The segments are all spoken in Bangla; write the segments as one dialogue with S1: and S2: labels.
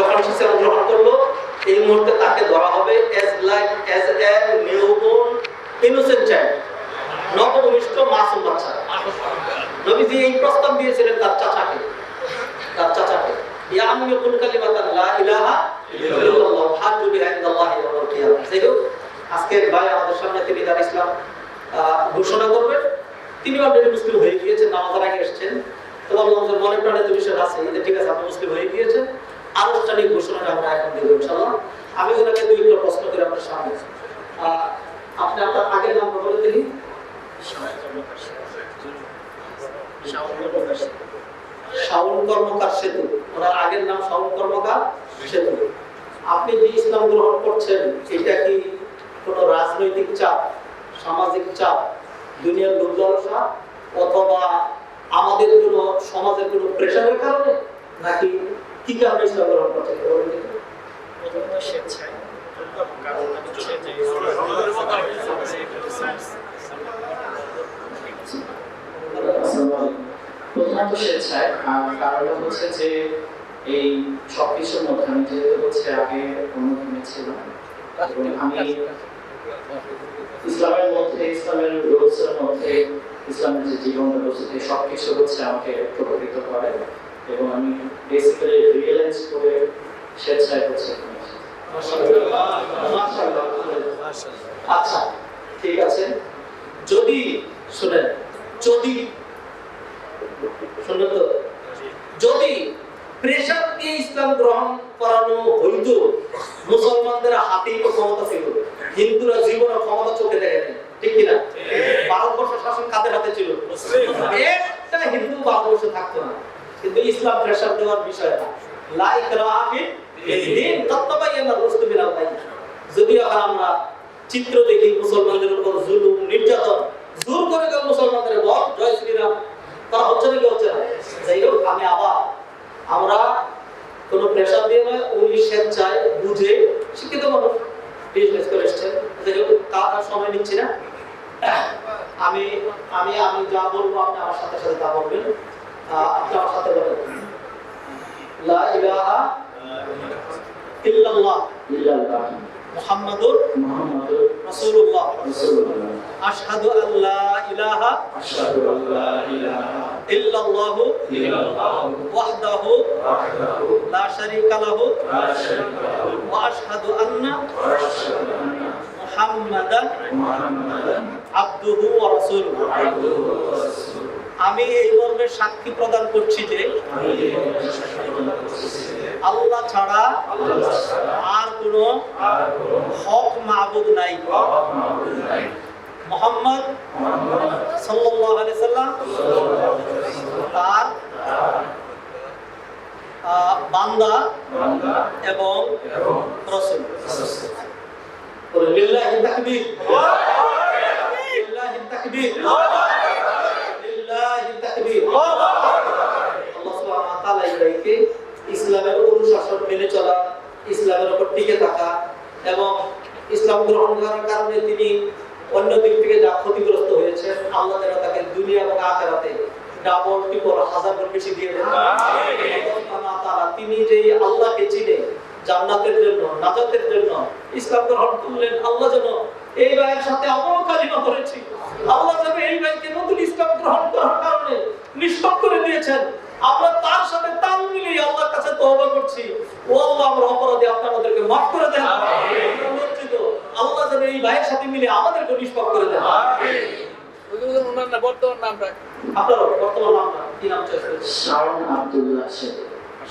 S1: যখন সে ইসলাম গ্রহণ করল, এই মুহূর্তে তাকে ধরা হবে as like as a newborn innocent child নবভূমিষ্ঠ মাসুম বাচ্চা। নবীজি এই প্রস্তাব দিয়েছিলেন তার চাচাকে। তার চাচাকে। ইয়া আম্মি কুল কালিমাতান লা ইলাহা ইল্লাল্লাহ, হাজ্জু বিহা ইনদাল্লাহি ইয়াউমাল যাই হোক, আজকে ভাই আমাদের সামনে তিনি তার ইসলাম ঘোষণা করবেন। তিনি অলরেডি মুসলিম হয়ে গিয়েছেন, নামাজের আগে এসেছেন। তো বললাম মনে প্রাণে তো বিষয় আছে। ঠিক আছে, আপনি মুসলিম হয়ে গিয়েছেন। আনুষ্ঠানিক ঘোষণাটা আমরা এখন দেবো ইনশাল্লাহ আমি ওনাকে দুই একটা প্রশ্ন করে আপনার সামনে আপনি আপনার আগের নাম বলে দিলি শাওন কর্মকার সেতু। ওনার আগের নাম শাওন কর্মকার সেতু। আপনি যে ইসলাম গ্রহণ করছেন এটা কি কোনো রাজনৈতিক চাপ সামাজিক চাপ দুনিয়ার লোক লালসা অথবা আমাদের কোনো সমাজের কোনো প্রেশারের কারণে? নাকি কি কারণে ইসলাম গ্রহণ
S2: স্বেচ্ছায়, আর হচ্ছে যে এই সবকিছুর মধ্যে আমি হচ্ছে আগে অনুভূমি ছিলাম আমি ইসলামের মধ্যে, ইসলামের রুলসের মধ্যে, ইসলামের যে জীবন ব্যবস্থা সবকিছু হচ্ছে আমাকে প্রভাবিত করে। এবং আমি বেসিক্যালি রিয়েলাইজ করে স্বেচ্ছায়
S1: মাশাআল্লাহ। আচ্ছা ঠিক আছে। যদি শুনেন যদি শুনলেন তো যদি প্রেশার দিয়ে ইসলাম গ্রহণ করানো হইতো মুসলমানদের হাতেই তো ক্ষমতা ছিল হিন্দুরা জীবনের ক্ষমতা চোখে দেখেনি ঠিক কিনা? ভারতবর্ষ শাসন কাদের হাতে ছিল? একটা হিন্দু ভারতবর্ষে থাকতো না। কিন্তু ইসলাম প্রেশার দেওয়ার বিষয় না। লাইক বিনাল বাইনা যদি আমরা চিত্র দেখি, মুসলমানদের উপর জুলুম, নির্যাতন, জোর করে মুসলমানদের বল জয় শ্রীরাম হচ্ছে নাকি হচ্ছে না? যাই হোক আমি আবার, আমরা কোনো প্রেশার দিয়ে নয়, উনি স্বেচ্ছায় বুঝে শিক্ষিত মানুষ বিজনেস করে এসছেন যাই হোক তার সময় নিচ্ছি না। আমি আমি আমি যা বলব আপনি আমার সাথে সাথে তা বলবেন। لا إله إلا الله إلا الله
S2: محمد
S1: محمد
S2: رسول
S1: الله رسول الله أشهد
S2: أن لا إله
S1: أشهد
S2: أن
S1: لا
S2: إله
S1: إلا الله وحده
S2: وحده لا شريك
S1: له لا شريك
S2: له وأشهد أن
S1: وأشهد
S2: أن
S1: محمدا محمدا عبده
S2: ورسوله عبده ورسوله
S1: আমি এই মর্মে সাক্ষী প্রদান করছি যে আল্লাহ ছাড়া আর কোনো হক মাবুদ নাই। মোহাম্মদ সাল্লাম তার বান্দা এবং রাসূল লিল্লাহি তাকবীর আল্লাহ সুবহানাহু ইব্রাহিমকে ইসলামের অনুশাসন মেনে চলা, ইসলামের উপর টিকে থাকা এবং ইসলাম গ্রহণ করার কারণে তিনি অন্য দিক থেকে যা ক্ষতিগ্রস্ত হয়েছেন, আল্লাহ যেন তাকে দুনিয়া এবং আখেরাতে ডাবল, ট্রিপল, হাজার গুণ বেশি দিয়ে দেন। তিনি যে আল্লাহকে চিনে, জান্নাতের জন্য, নাজাতের জন্য ইসলাম গ্রহণ করলেন, আল্লাহ যেন এই ভাইয়ের সাথে কালিমা করেছি। আল্লাহ যেন এই ভাইকে নতুন ইসলাম গ্রহণ করার কারণে নিষ্পাপ করে দিয়েছেন। আমরা তার সাথে তাল মিলিয়ে আল্লাহর কাছে তওবা করছি ও আল্লাহ আমরা অপরাধী আপনি আমাদেরকে মাফ করে দেন আমরা লজ্জিত। আল্লাহ যেন এই ভাইয়ের সাথে মিলে আমাদেরকে নিষ্পাপ করে দেন।
S3: বর্তমান নামটা
S1: আপনার বর্তমান নামটা কি? নাম
S2: শাওন আব্দুল্লাহ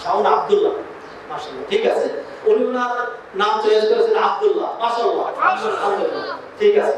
S1: শাওন আব্দুল্লাহ। মাশাআল্লাহ ঠিক আছে। উনি ওনার নাম চয়েস করেছেন আব্দুল্লাহ। মাশাআল্লাহ। ঠিক আছে